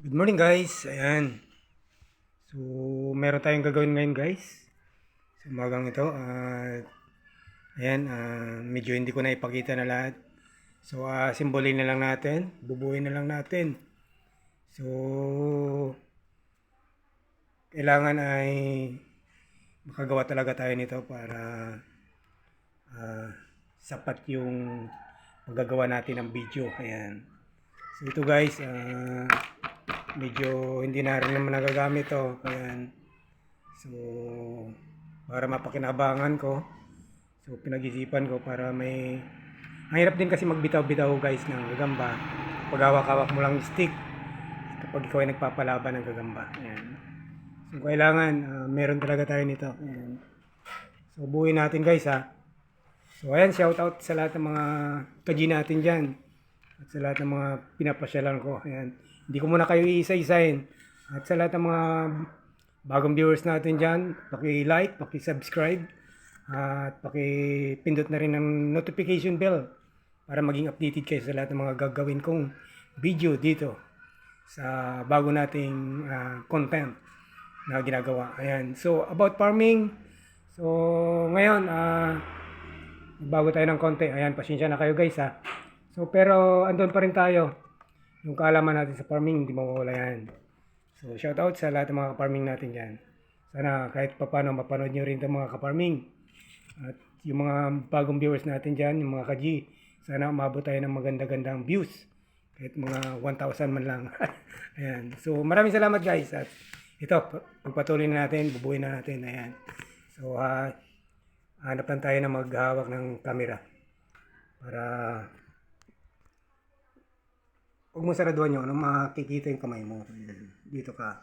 Good morning guys. Ayan. So, meron tayong gagawin ngayon guys. Sa umagang ito. At ayan, ah, medyo hindi ko na ipakita na lahat. So, ah, simbolin na lang natin. Bubuin na lang natin. So, kailangan ay makagawa talaga tayo nito para ah, sapat yung paggagawa natin ng video. Ayan. So, ito guys, ah, medyo hindi na rin naman nagagamit to. Ayan. So, para mapakinabangan ko. So, pinag-isipan ko para may... Ang hirap din kasi magbitaw-bitaw guys ng gagamba. Pag hawak-hawak mo lang stick. Kapag ikaw ay nagpapalaban ng gagamba. Ayan. So, kailangan, ah, meron talaga tayo nito. Ayan. So, buuin natin guys ha. So, ayan, shout out sa lahat ng mga kaji natin dyan. At sa lahat ng mga pinapasyalan ko. Ayan. Hindi ko muna kayo iisa-isahin. At sa lahat ng mga bagong viewers natin dyan, paki-like, paki-subscribe, at paki-pindot na rin ng notification bell para maging updated kayo sa lahat ng mga gagawin kong video dito sa bago nating ah, content na ginagawa. Ayan. So, about farming. So, ngayon, ah, bago tayo ng konti. Ayan, pasensya na kayo guys ha. So, pero andun pa rin tayo. Yung kaalaman natin sa farming, hindi mawawala yan. So, shout out sa lahat ng mga farming natin dyan. Sana kahit papano mapanood nyo rin itong mga ka-farming. At yung mga bagong viewers natin dyan, yung mga ka-G, sana umabot tayo ng maganda-gandang views. Kahit mga 1,000 man lang. Ayan. So, maraming salamat guys. At ito, pa- pagpatuloy na natin, bubuin na natin. Ayan. So, ah, hanap lang tayo na maghawak ng camera. Para Huwag mo saraduhan yun, makikita yung kamay mo. Dito ka.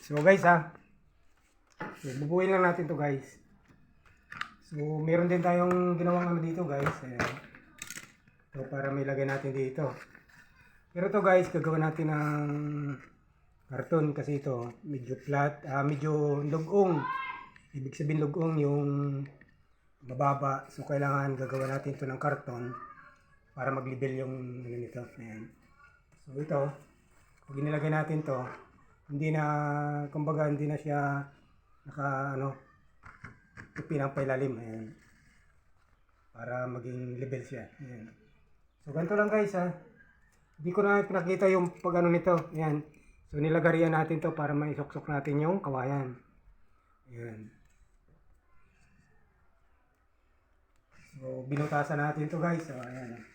So guys ha, so, bubuin lang natin to guys. So meron din tayong ginawang ano dito guys. Ayan. So para may lagay natin dito. Pero to guys, gagawin natin ng karton kasi ito medyo flat, ah, medyo lugong. Ibig sabihin lugong yung mababa. So kailangan gagawa natin ito ng karton para mag-level yung ano nito. Ayan. So ito, pag inilagay natin to, hindi na, kumbaga hindi na siya naka ano, tupi ng pailalim. Ayan. Para maging level siya. Ayan. So ganito lang guys ha. Hindi ko na pinakita yung pag ano nito. Ayan. So nilagarian natin to para maisuksok natin yung kawayan. Ayan. So binutasan natin to guys. So. Ayan.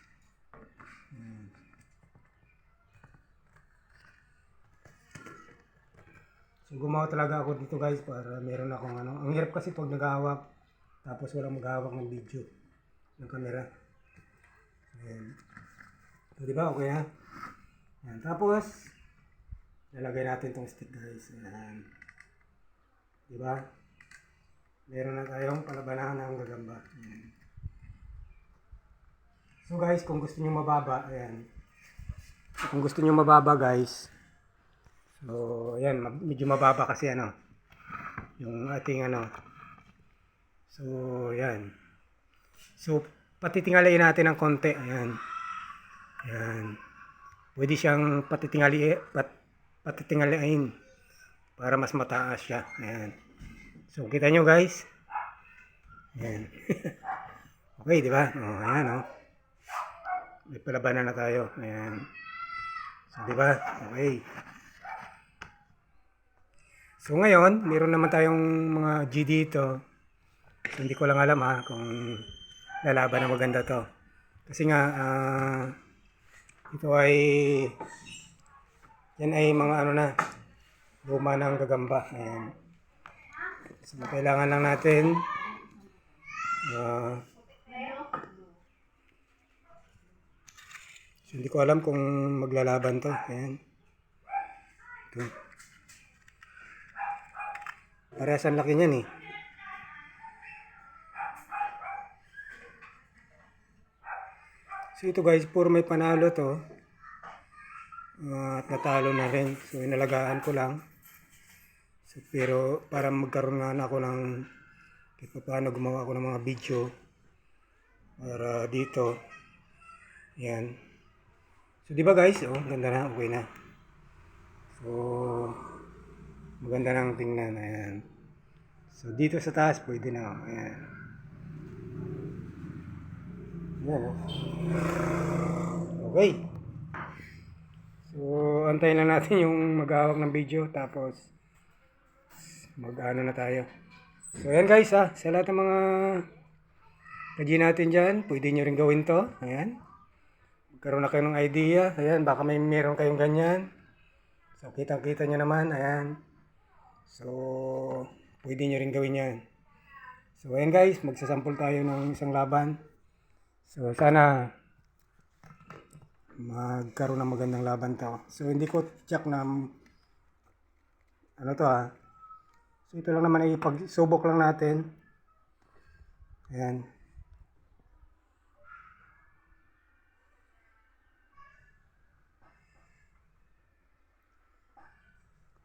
So gumawa talaga ako dito guys para meron akong ano. Ang hirap kasi pag naghahawak tapos walang maghahawak ng video ng camera. Ayan. So di ba okay ha? Ayan. Tapos lalagay natin tong stick guys. Ayan. Di ba? Meron na tayong palabanahan ng gagamba. Ayan. So guys, kung gusto niyo mababa, ayan. Kung gusto niyo mababa guys, so ayan, ma- medyo mababa kasi ano, yung ating ano. So, ayan. So, patitingalayin natin ng konti, ayan. Ayan. Pwede siyang patitingali, pat, patitingalain para mas mataas siya. Ayan. So, kita nyo guys. Ayan. okay, di ba? Oh, ayan oh. May palabanan na tayo. Ayan. So, di ba? Okay. So, ngayon, meron naman tayong mga G dito. So, hindi ko lang alam ha kung lalaban na maganda to. Kasi nga, ah, ito ay yan ay mga ano na luma ng gagamba. Ayan. So, kailangan lang natin ah, So, hindi ko alam kung maglalaban to. Ayan. Ito. Parehas ang laki niyan eh. So ito guys, puro may panalo to. At natalo na rin. So inalagaan ko lang. So, pero para magkaroon nga na ako ng kahit pa paano gumawa ako ng mga video para dito. Yan. So, di ba guys? Oh, ganda na. Okay na. So, maganda nang tingnan. Ayan. So, dito sa taas, pwede na. Ayan. Ayan, oh. Okay. So, antayin lang natin yung maghahawak ng video. Tapos, mag-ano na tayo. So, ayan guys ha. Sa lahat ng mga kaji natin dyan, pwede nyo rin gawin to. Ayan. Magkaroon na kayo ng idea. Ayan, baka may meron kayong ganyan. So, kitang-kita nyo naman. Ayan. So, pwede nyo rin gawin yan. So, ayan guys, magsasample tayo ng isang laban. So, sana magkaroon ng magandang laban to. So, hindi ko check na ano to ha. So, ito lang naman ay pagsubok lang natin. Ayan.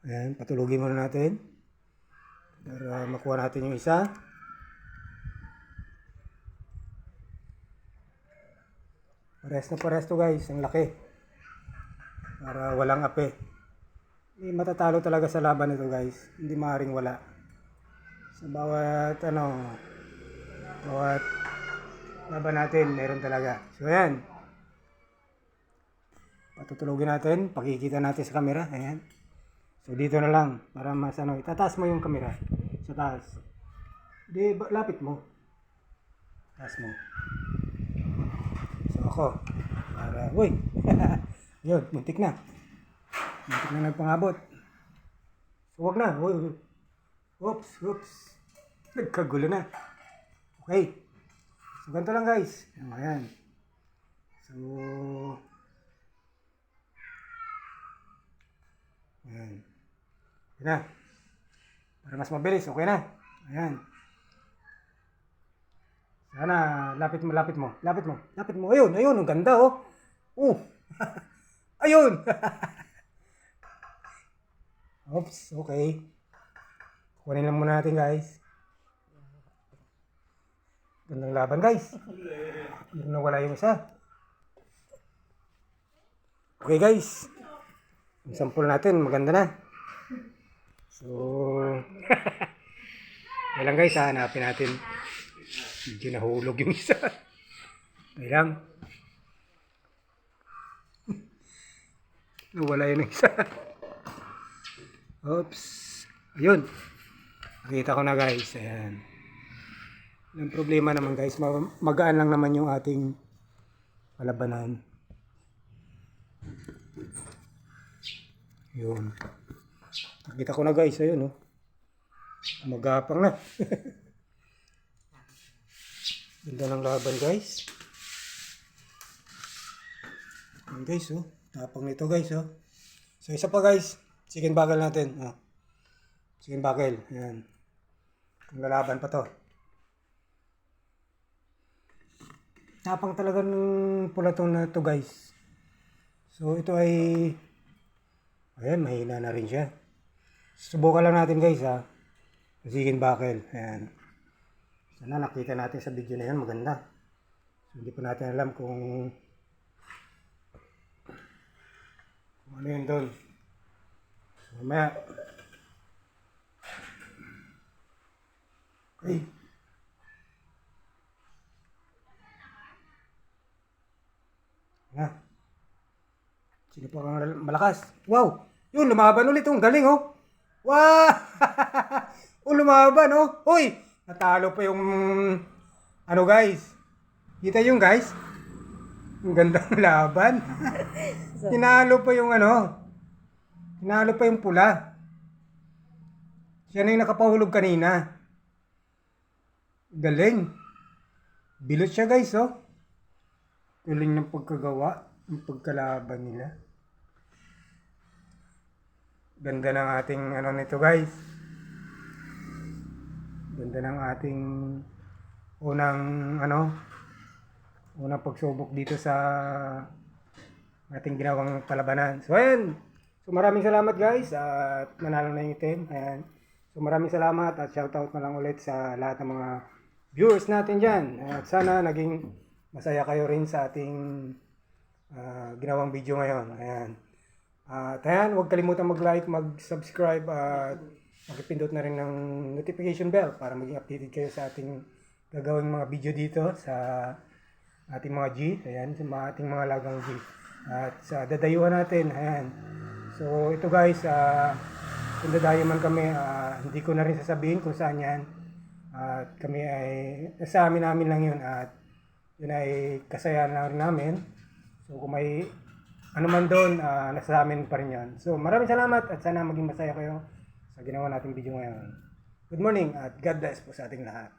Ayan, patulugin muna natin. Para makuha natin yung isa. Pares na pares to guys, ang laki. Para walang ape. Hindi matatalo talaga sa laban ito guys. Hindi maaaring wala. Sa bawat ano, bawat laban natin, meron talaga. So ayan. Patutulugin natin, pakikita natin sa camera. Ayan. So dito na lang para mas ano, itataas mo yung camera sa taas. Di lapit mo. Taas mo. So ako para uy. Yun, muntik na. Muntik na nagpangabot. So wag na. Uy. Oops, oops. Nagkagulo na. Okay. So ganito lang guys. Ayan. So Ayan. Okay na. Para mas mabilis, okay na. Ayan. Sana, lapit mo, lapit mo. Lapit mo, lapit mo. Ayun, ayun, ang ganda oh. Oh. ayun. Oops, okay. Kunin lang muna natin guys. Gandang laban guys. Hindi na wala yung isa. Okay guys. Yung sample natin, maganda na. So, Kaya lang guys, hanapin natin. Medyo nahulog yung isa. Kaya lang. Nawala yun yung isa. Oops. Ayun. Nakita ko na guys. Ayan. Ang problema naman guys, ma- magaan lang naman yung ating palabanan. Yun. Nakita ko na guys, ayun oh. Magapang na. Ganda ng laban guys. Ayan guys oh. Tapang nito guys oh. So isa pa guys. Chicken buckle natin. Oh. Chicken buckle. Ayan. Kung lalaban pa to. Tapang talaga ng pulatong na to guys. So ito ay Ayan, mahina na rin siya. Subukan lang natin guys ha. Chicken buckle. Ayan. Sana nakita natin sa video na yan. Maganda. So, hindi pa natin alam kung kung ano yun doon. So, mamaya. Okay. Na. Sino pa ang malakas? Wow! Yun, lumaban ulit. Ang galing, oh. Wow! oh, lumaban, oh. Uy! Natalo pa yung... Ano, guys? Kita yung guys? Ang gandang laban. Tinalo pa yung ano. Tinalo pa yung pula. Siya na yung nakapahulog kanina. Galing. Bilot siya, guys, oh. Galing ng pagkagawa, ng pagkalaban nila. Ganda ng ating ano nito guys. Ganda ng ating unang ano unang pagsubok dito sa ating ginawang palabanan. So ayan. So maraming salamat guys at nanalo na yung team. Ayan. So maraming salamat at shoutout na lang ulit sa lahat ng mga viewers natin dyan. At sana naging masaya kayo rin sa ating ah, ginawang video ngayon. Ayan. At ayan, huwag kalimutan mag-like, mag-subscribe at makipindot na rin ng notification bell para maging updated kayo sa ating gagawing mga video dito sa ating mga G. Ayan, sa mga ating mga lagang G. At sa dadayuhan natin, ayan. So ito guys, ah kung dadayo man kami, ah, hindi ko na rin sasabihin kung saan yan. At kami ay, sa amin namin lang yun at yun ay kasayahan lang rin namin. So kung may ano man doon, ah, nasa amin pa rin yan. So maraming salamat at sana maging masaya kayo sa ginawa nating video ngayon. Good morning at God bless po sa ating lahat.